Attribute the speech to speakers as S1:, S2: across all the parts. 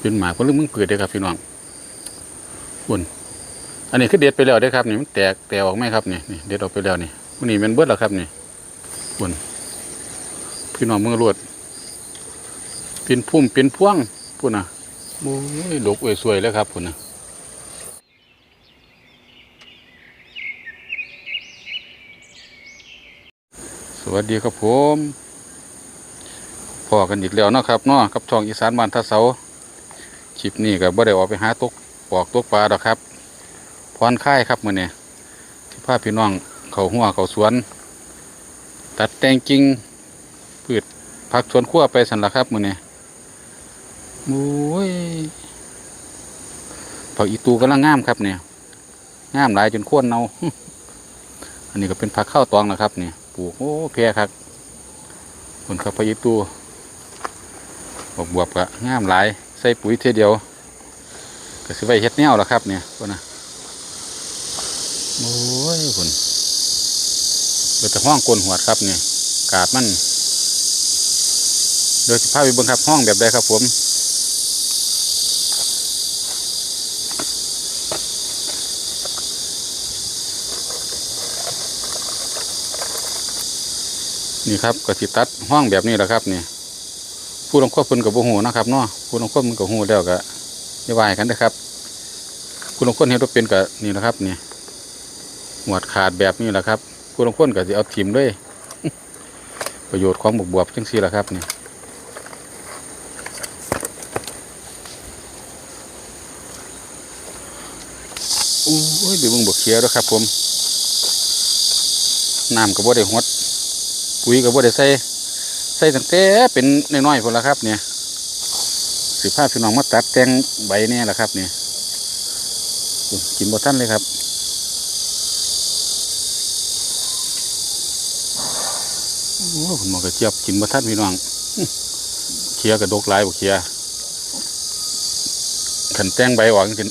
S1: เป็นหมากก็เรื่องมึงเปิดเด้อครับพี่น้องบุญอันนี้คือเด็ดไปแล้วเด้ครับนี่มันแตกแตกออกไหมครับนี่นี่เด็ดออกไปแล้วนี่วันนี้มันเบิดแล้วครับนี่บุญพี่น้องมือรวดเป็นพุ่มเป็นพ่วงพุ่นน่ะโอ้ยดกเอ้ยสวยแล้วครับพุ่นน่ะสวัสดีครับผมพอกันอีกแล้วนะครับเนาะกับช่องอีสานบ้านท่าเสา คลิปนี้ก็บ่ได้ออกไปหาตกปอกตกปลาดอกครับพรค่ายครับมื้อนี้ที่พาพี่น้องเขาหัวเขาสวน ตัดแต่งกิ่งพืชผักสวนครัวไปสันละครับมื้อนี้โอ้ยผักอีตูกำลังงามครับเนี่ยงามหลายจนโค่นเนาอันนี้ก็เป็นผักข้าวตองนะครับเนี่ปลูกโอ้แพรครับผลครับผักอีตูบวบบวบๆก็งามหลาย ใส่ปุ๋ยเทเดียวก็สิไว้เฮ็ดแนวแล้วครับเนี่ยคนนะโอ้ยพุ่นเดี๋ยวจะห้องกลนหัวครับเนี่ยกาดมันโดยสิพาไปเบิ่งครับห้องแบบใดครับผมนี่ครับก็สิตัดห้องแบบนี้แหละครับนี่ ผู้ลงควบเพิ่นกับบ่ฮู้นะครับเนาะผู้ลงควบมันก็ฮู้แล้วก็อย่าวาให้กันนะครับผู้ลงควบเฮ็ดบ่าเป็นก็นี่แหละครับนี่หวดขาดแบบนี้แหละครับ ผู้ลงควบก็สิเอาทิ่มเลยประโยชน์ของบวบๆจังซี่แหละครับนี่โอ้ยเดี๋ยวเบิ่งบ่เคลียร์แล้วครับผมน้ำก็บ่ได้หดปุ๋ยก็บ่ได้ใส่ ใส่ตั้งแต่เป็นน้อยๆพุ่นละครับ เนี่ยสิพาพี่น้องมาตัดแต่งใบเนี่ยแหละครับเนี่ยกินบ่ทันเลยครับโอ้คุณหมอกระเจี๊ยบกินบ่ทันพี่น้องเคียกระดกลายบ่เคียขันแต่งใบออกจังซี่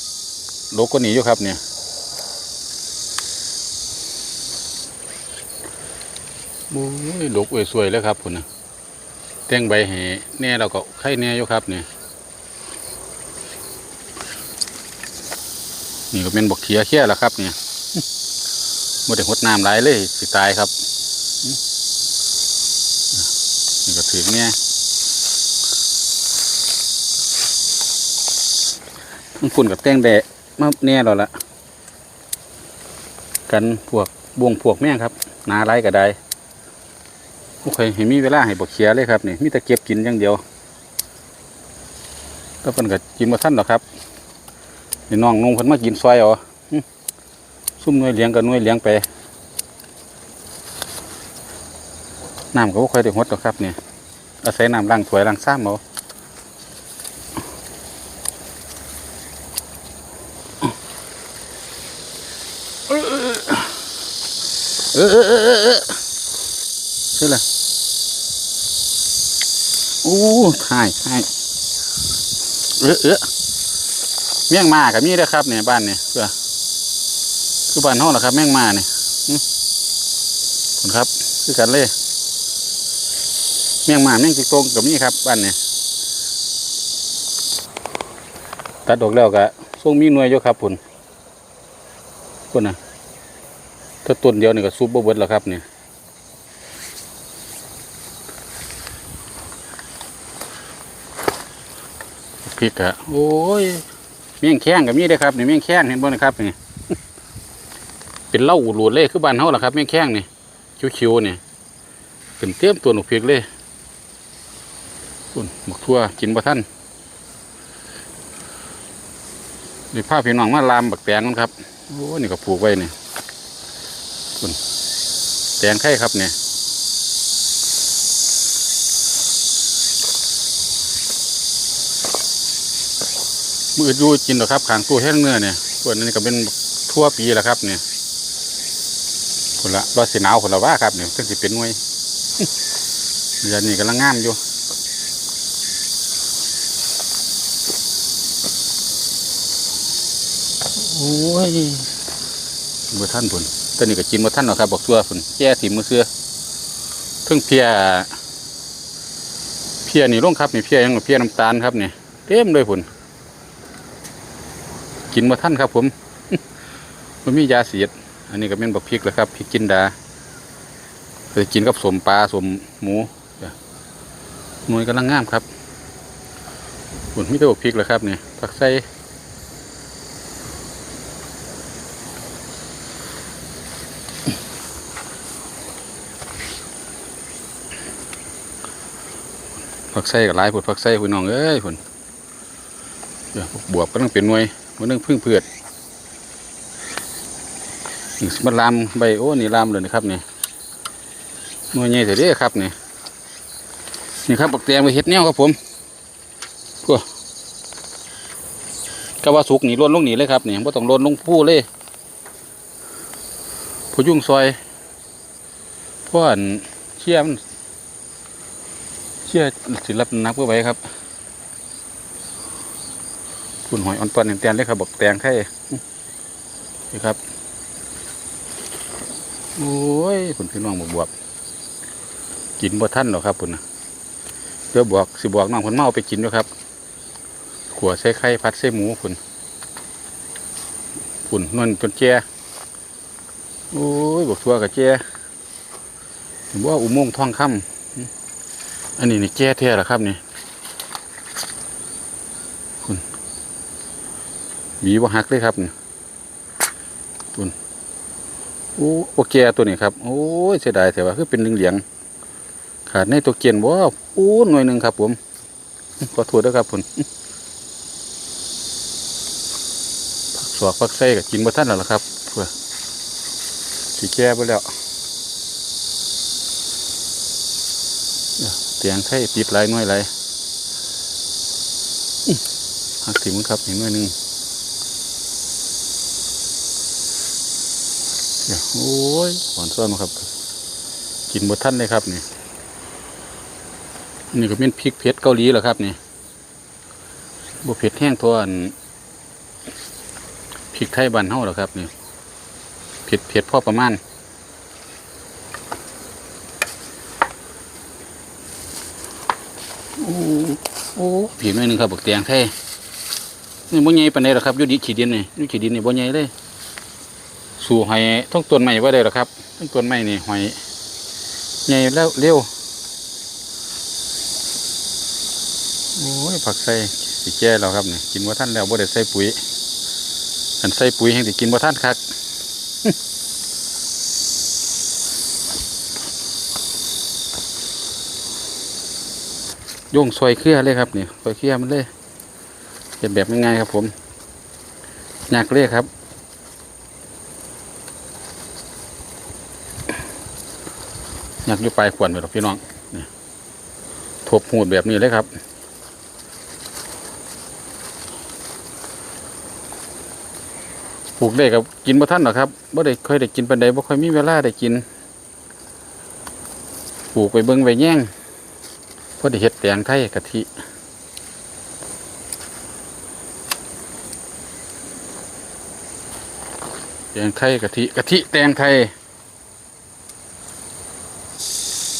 S1: ดกก็หนีอยู่ครับเนี่ยโอ้ยดกเอ้ยสวยแล้วครับคุณนะ แต่งใบแห่แน่เราก็ไข่แน่อยู่ครับเนี่ยนี่ก็เป็นบกเขียเขี้ยแล้วครับเนี่ยไม่ได้หดน้ำไหลเลยสิตายครับนี่ก็ถึงเนี่ยมันฝุ่นกับแต่งแดดมาแน่เราละกันพวกบ่วงพวกแม่งครับนาไรก็ได้ โอเคเห็นมีเวลาให้บกเขียเลยครับนี่มีแต่เก็บกินอย่างเดียวแล้วเพิ่นก็กินมาท่านหรอกครับนี่น้องนุ่งเพิ่นมากินซอยเอาหึซุ่มน่วยเลี้ยงกับน่วยเลี้ยงไปน้ำก็บ่ค่อยได้หดหรอกครับเนี่ยอาศัยน้ำล้างถ้วยล้างซ้ำเอาเออ ใช่เลยโอ้ถ่ายถ่ายเออเออเมี่ยงมากับมีเด้อครับเนี่ยบ้านเนี่ยเพื่อคือบ้านห้องเหรอครับเมี่ยงมาเนี่ยคุณครับ คือกันเลยเมี่ยงมาเมี่ยงจิกโตงกับมีครับบ้านเนี่ยตัดดอกแล้วก็ส่งมีหน่วยอยู่ครับคุณคุณนะถ้าต้นเดียวนี่ก็ซุปบ่เบิร์ดแล้วครับเนี่ย พริกอะโอ้ยเมี่ยงแข้งกับมีได้อครับนี่เมี่ยงแข้งเห็นบ่นะครับนี่เป็นเหล้าหลูดเลยคือบ้านเฮาล่ะครับเมี่ยงแข้งนี่คิวๆนี่เป็นเตรียมตัวหนุกพริกเลยคุณหมกทั่วกินบ่ทันนี่ผ้าพี่น้องมาลามบักแตงมันครับโอ้นี่ก็ปลูกไว้นี่คุณแตงไข่ครับเนี่ย มืออยู่กินหรอกครับขางตัวแห้งเนื้อเนี่ยส่วนนี้ก็เป็นทั่วปีแหละครับเนี่ยคนละรอสีหนาวคนละว่าครับเนี่ยก็จะเป็นหน่วยเดือนนี้กำลังงามอยู่โอ้ยเมื่ท่านผลตอนนี้ก็กินเมื่ท่านหรอกครับบอกตัวผลแก่ถิ่มมือเสื้อเพิ่งเพียเพียนี่ลงครับนี่เพียยังเพียน้ำตาลครับเนี่ยเต็มเลยผล กินมาท่านครับผมมันมียาเสียด อันนี้ก็เป็นบักพริกแล้วครับพริกจินดาเคยกินกับสมปลาสมหมูหน่วยกำลังงามครับผลมีแต่บักพริกแล้วครับเนี่ยผักไส้ผักไส้กับลายผลผักไส้คุณน้องเอ้ยผลเดี๋ยวบวบก็ต้องเป็นหน่วย มันต้องพึ่งเพือดมันลามใบโอ้นี่ลามเลยนะครับนี่หน่วยใหญ่เถอะเด้ครับนี่นี่ครับบักแตงไปเฮ็ดแนวครับผมพวกกะว่าสุกนี่ล้นลงนี่เลยครับนี่บ่ต้องล้นลงผู้เลยผู้ยุ่งซอยพราะอันเชี่ยมเชี่ยสิรับน้ำนักเพื่อไว้ครับ พุ่นหอยอ่อนตอนแตนเลยครับบักแตงไข่นี่ครับ โอ้ยผลพี่น้องบวบกินบ่ท่านหรอครับคุณนะเดี๋ยวบอกสิบอกน้องคนเมาไปกินด้วยครับ ขัวใส่ไข่พัดใส่หมูคุณคุณนวลจนแก่โอ้ยบอกทัวกับแก่เห็นว่าอุโมงค์ทองคำอันนี้นี่แก่แท้เหรอครับนี่คุณ บีบ่หักเลยครับนี่โอ้โอเคตัวนี้ครับ โอ้ยเสียดายแต่ว่าคือเป็นเหลียงๆขาดในตัวเกียนว่าโอ้หน่วยหนึ่งครับ ผม ขอโทษด้วยครับผมผักสวกผักไส้กับกินบ่ท่านแล้วครับเพื่อสีแก่ไปแล้วเตียงไข่ปิดลายหน่วยหลายหักถิ่มครับอีกหน่วยหนึ่ง เนี่ย โอ้ยหวานซ้อนมาครับ กินบดท่านเลยครับนี่นี่ก็เป็นพริกเผ็ดเกาหลีเหรอครับนี่บเผ็ดแห้งทวนพริกไทยบ้านเฮาเหรอครับนี่เผ็ดเผ็ดพอประมาณโอ้โอ้ผีหน่อยหนึงครับบักแตงไทยนี่บ่ใหญ่ปานใดหรอกครับอยู่ดิขีดินนี่อยู่ขีดินนี่บ่ใหญ่เลย สู่หอยทั้งต้นไม้ว่าได้หรอครับทั้งต้นไม้นี่หอยใหญ่แล้วเร็วโอ้ยผักใส่สีแก่แล้วครับนี่กินว่าท่านแล้วว่าได้ใส่ปุ๋ยอันใส่ปุ๋ยแห่งที่กินว่าท่านคักโย่งซอยเครือเลยครับนี่ซอยเครือมันเลยเป็นแบบง่ายๆครับผมยากเลยครับ ยากอยู่ปลายขวดไปหรอกพี่น้องทบหูดแบบนี้เลยครับปลูกได้กับกินบ่ท่านหรอครับบ่ได้ค่อยได้กินปันใดบ่ค่อยมีเวลาได้กินปลูกไปเบิ่งไปแย่งพอได้เฮ็ดแตงไทยกะทิแตงไทยกะทิกะทิแตงไทย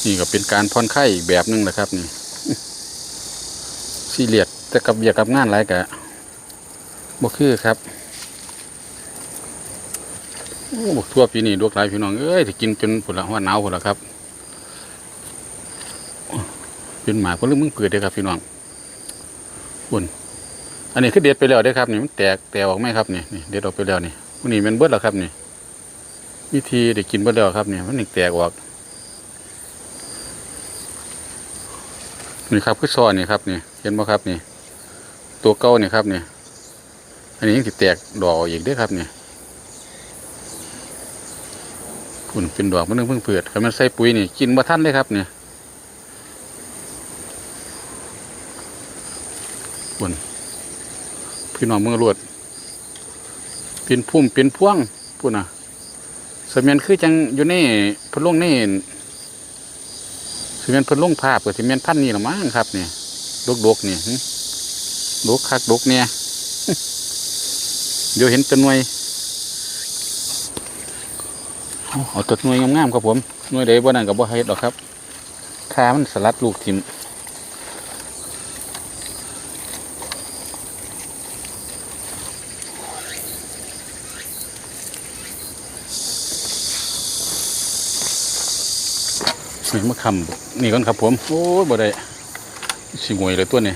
S1: นี่ก็เป็นการผ่อนคลายอีกแบบหนึ่งนะครับ นี่ซีเรียสแต่กับเบียกกับงานไรกะบ่คือครับโอ้บกทั่วปีนี้ดวกหลายพี่น้องเอ้ยที่กินจนผุดละว่าหนาวผุดละครับเป็นหมาก็เรื่องมึงเปิดเด้ครับพี่น้องบุญอันนี้คือเด็ดไปแล้วเด้ครับนี่มันแตกแตกออกไหมครับนี่นี่เด็ดออกไปแล้วนี่วันนี้มันเบิดแล้วครับนี่วิธีได้กินเบิดแล้วครับนี่มันนี่แตกออก นี่ครับคือซอนนี่ครับนี่เห็นไหมครับนี่ ตัวเก้านี่ครับนี่อันนี้ยังติดแตกดอกอีกด้วยครับนี่คุณเป็นดอกมันนึงเพิ่งเปิดคันมันใส่ปุ๋ยนี่กินมาท่านเลยครับนี่ยคุณพี่น้องเมืองรวดเป็นพุ่มเป็นพ่วงพูดนะสมียนคือจังอยู่ในพะโลงนี่ สิเมนเพิ่นลงภาพกับสิเมนพันนี่หรือมั้งครับเนี่ยดกดกเนี่ยดกคักดกเนี่ยเดี๋ยวเห็นตัวหน่วยเอาตัวหน่วยงามๆครับผมหน่วยใดบ่นั่นกับบ่เฮ็ดหรอกครับขามันสลัดลูกทิม นี่มาคำนี่ก่อนครับผมโอ้ยบ่ได้สิงวยเลยตัวนี้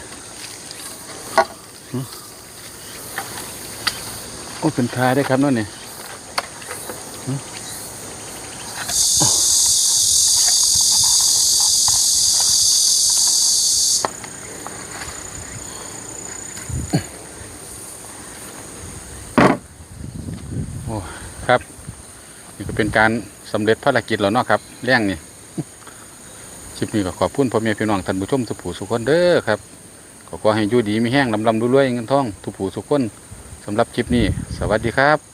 S1: โอ้เป็นทายได้ครับนั่นนี่โอ้ครับ นี่ก็เป็นการสำเร็จภารกิจแล้วเนาะครับแร่งนี่ คลิปนี้ก็ขอบคุณพ่อแม่พี่น้องท่านผู้ชมทุกผู้สุขคนเด้อครับขอขอให้อยู่ดีมีแห้งลำลำรวยเงินทองทุกผู้สุขคนสำหรับคลิปนี้ สวัสดีครับ